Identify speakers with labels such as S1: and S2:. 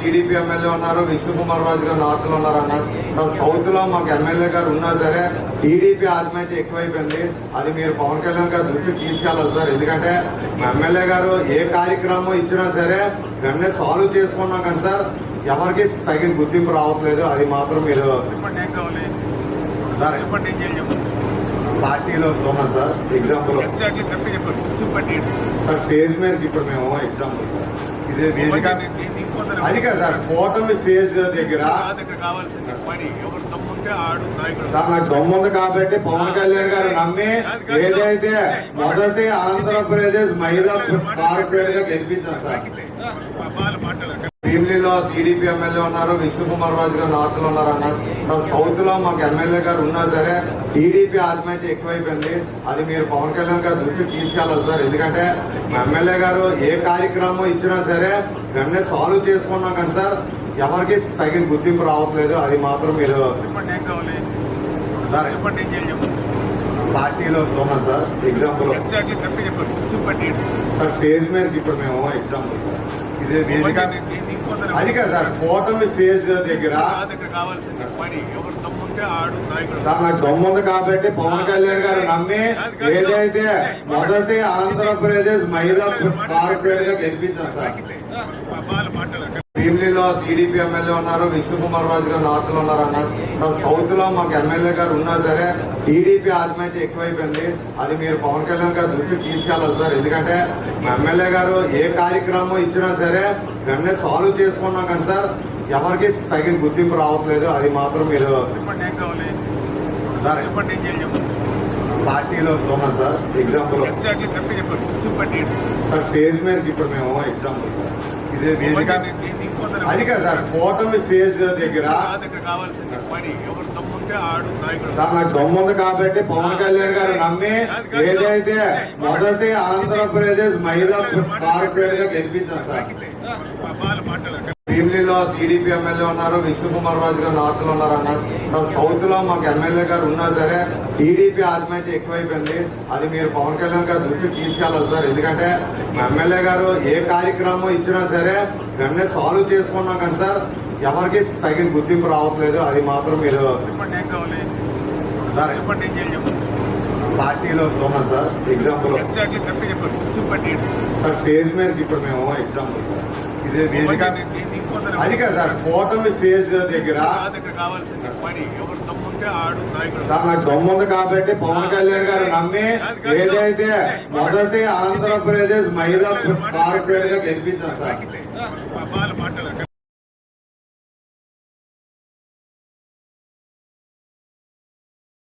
S1: TDP MLA ఉన్నారు విష్ణు కుమార్ రాజు గారు నార్త్లో ఉన్నారు అన్నారు. సౌత్లో మాకు ఎమ్మెల్యే గారు ఉన్నా సరే టీడీపీ ఆత్మహత్య ఎక్కువైపోయింది. అది మీరు పవన్ కళ్యాణ్ గారి దృష్టికి తీసుకెళ్ళాలి సార్. ఎందుకంటే మా ఎమ్మెల్యే గారు ఏ కార్యక్రమం ఇచ్చినా సరే వెంటనే సాల్వ్ చేసుకున్నాం కానీ సార్. ఎవరికి తగిన గుర్తింపు రావట్లేదు. అది మాత్రం మీరు పార్టీలో ఉన్నాం సార్. ఎగ్జాంపుల్ సార్ స్టేజ్ మీదకి ఇప్పుడు మేము ఎగ్జాంపుల్. ఇది వేదిక అది కదా సార్ కూటమి స్టేజ్ దగ్గర
S2: నా దగ్గర కావాల్సింది
S1: నాకు దమ్ముంది కాబట్టి పవన్ కళ్యాణ్ గారు నమ్మి ఏదైతే మొదటి ఆంధ్రప్రదేశ్ మహిళా కార్పొరేట్గా గెలిపించారు సార్. భీమిలిలో టీడీపీ ఎమ్మెల్యే ఉన్నారు విష్ణు కుమార్ రాజు గారు నార్త్లో ఉన్నారు అన్నారు. సౌత్లో మాకు ఎమ్మెల్యే గారు ఉన్నా సరే టీడీపీ ఆత్మహత్య ఎక్కువైపోయింది. అది మీరు పవన్ కళ్యాణ్ గారి దృష్టికి తీసుకెళ్ళాలి సార్. ఎందుకంటే మా ఎమ్మెల్యే గారు ఏ కార్యక్రమం ఇచ్చినా సరే వెంటనే సాల్వ్ చేసుకున్నాం కానీ సార్. ఎవరికి తగిన గుర్తింపు రావట్లేదు. అది మాత్రం మీరు పార్టీలో ఉన్నాం సార్. ఎగ్జాంపుల్ సార్ స్టేజ్ మీదకి ఇప్పుడు మేము ఎగ్జాంపుల్ ఇది వేదిక అది కాదు సార్ కూటమి స్టేజ్ దగ్గర
S2: కావాల్సింది పని ఎవరు దమ్ముంటే ఆడు నాయకుడు
S1: సార్ నాకు దమ్ముంది కాబట్టి పవన్ కళ్యాణ్ గారు నమ్మి ఏదైతే మొదటి ఆంధ్రప్రదేశ్ మహిళా కార్పొరేట్గా గెలిపించారు సార్. టీడీపీ ఎమ్మెల్యే ఉన్నారు విష్ణు కుమార్ రాజు గారు నార్త్లో ఉన్నారు అన్నారు సౌత్లో మాకు ఎమ్మెల్యే గారు ఉన్నా సరే టీడీపీ ఆత్మహత్య ఎక్కువైపోయింది. అది మీరు పవన్ కళ్యాణ్ గారి దృష్టికి తీసుకెళ్ళాలి సార్. ఎందుకంటే మా ఎమ్మెల్యే గారు ఏ కార్యక్రమం ఇచ్చినా సరే వెంటనే సాల్వ్ చేసుకున్నాం కానీ సార్. ఎవరికి తగిన గుర్తింపు రావట్లేదు. అది మాత్రం మీరు పార్టీలో ఉన్నాం సార్. ఎగ్జాంపుల్ సార్ స్టేజ్ మీదకి ఇప్పుడు మేము ఎగ్జాంపుల్ ఇది వేదిక. అది కాదు సార్ కూటమి స్టేజ్ దగ్గర సార్ నాకు దమ్ముంది కాబట్టి పవన్ కళ్యాణ్ గారు నమ్మి ఏదైతే మొదటి ఆంధ్రప్రదేశ్ మహిళా కార్పొరేట్గా గెలిపించారు సార్. భీమిలిలో టీడీపీ ఎమ్మెల్యే ఉన్నారు విష్ణు కుమార్ రాజు గారు నార్త్లో ఉన్నారు అన్నారు సౌత్లో మాకు ఎమ్మెల్యే గారు ఉన్నా సరే టీడీపీ ఆత్మహత్య ఎక్కువైపోయింది. అది మీరు పవన్ కళ్యాణ్ గారి దృష్టికి తీసుకెళ్ళాలి సార్. ఎందుకంటే మా ఎమ్మెల్యే గారు ఏ కార్యక్రమం ఇచ్చినా సరే వెంటనే సాల్వ్ చేసుకున్నాం కానీ సార్. ఎవరికి తగిన గుర్తింపు రావట్లేదు. అది మాత్రం మీరు సార్. పార్టీలో ఉన్నాం సార్. ఎగ్జాంపుల్ సార్ స్టేజ్ మీదకి ఇప్పుడు మేము ఎగ్జాంపుల్ ఇది వేదిక. అది కాదు సార్ కూటమి స్టేజ్ దగ్గర సార్ నాకు దమ్ముంది కాబట్టి పవన్ కళ్యాణ్ గారు నమ్మి ఏదైతే మొదటి ఆంధ్రప్రదేశ్ మహిళా కార్పొరేట్గా గెలిపించారు సార్.